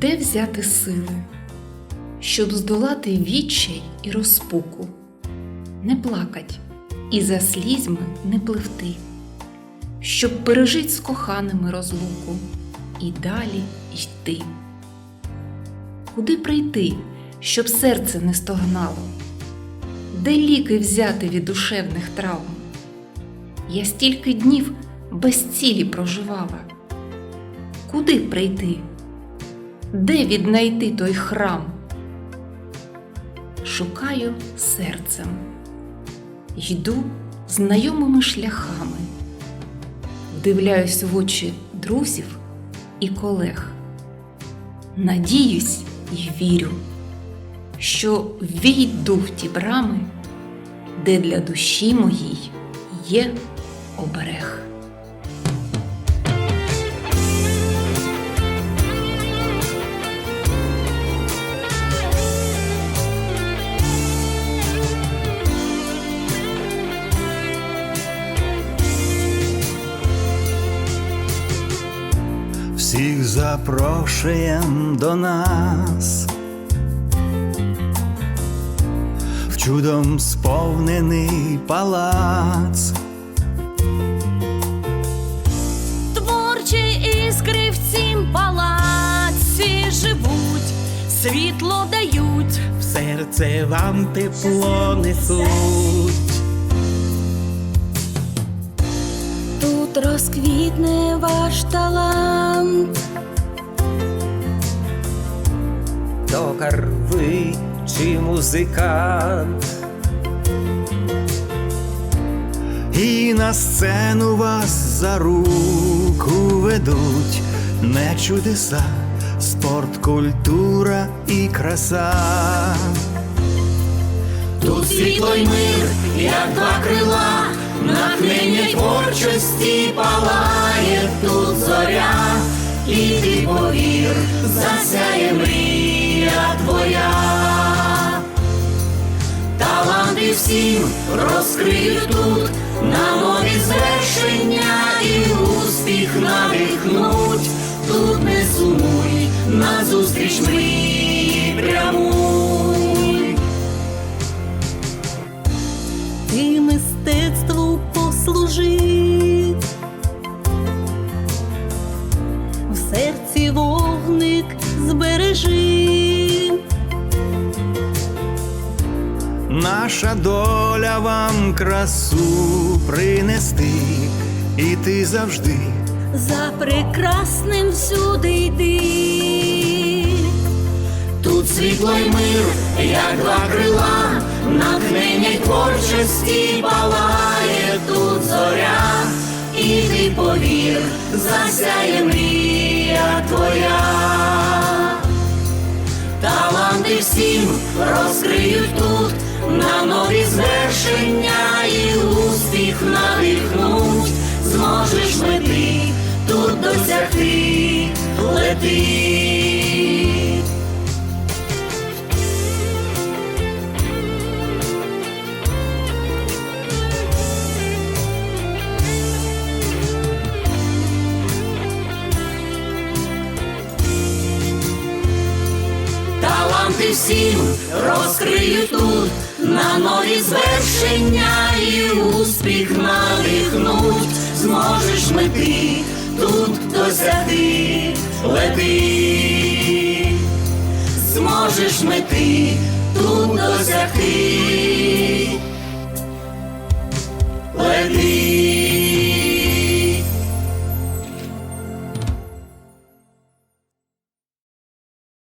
Де взяти сили, щоб здолати відчай і розпуку, не плакать і за слізьми не пливти, щоб пережить з коханими розлуку і далі йти. Куди прийти, щоб серце не стогнало? Де ліки взяти від душевних травм? Я стільки днів без цілі проживала. Куди прийти? Де віднайти той храм? Шукаю серцем, йду знайомими шляхами, вдивляюсь в очі друзів і колег. Надіюсь і вірю, що війду в ті брами, де для душі моїй є оберег. Запрошуєм до нас. В чудом сповнений палац. Творчі іскри в цім палаці живуть, світло дають. в серце вам тепло несуть. Тут розквітне ваш талант, Токар ви чи музикант, І на сцену вас за руку ведуть. Не чудеса, спорт, культура і краса. Тут світло й мир, як два крила, натхнення творчості палає тут зоря, і ти повір, засяє мрія твоя. Таланти всім розкриють тут, на нові звершення і успіх надихнуть. Тут не сумуй, назустріч мрії прямуй. Наша доля вам красу принести, і ти завжди За прекрасним всюди йди. Тут світло й мир, як два крила, натхнення творчості палає тут зоря, і ти повір, засяє мрія твоя. Таланти всім розкриють тут, звершення і успіх надихнуть, зможеш мети тут досягти, лети. таланти всім розкрию тут, на нові звершення і успіх надихнуть, зможеш мети тут досягти, лети, зможеш мети тут досягти, лети.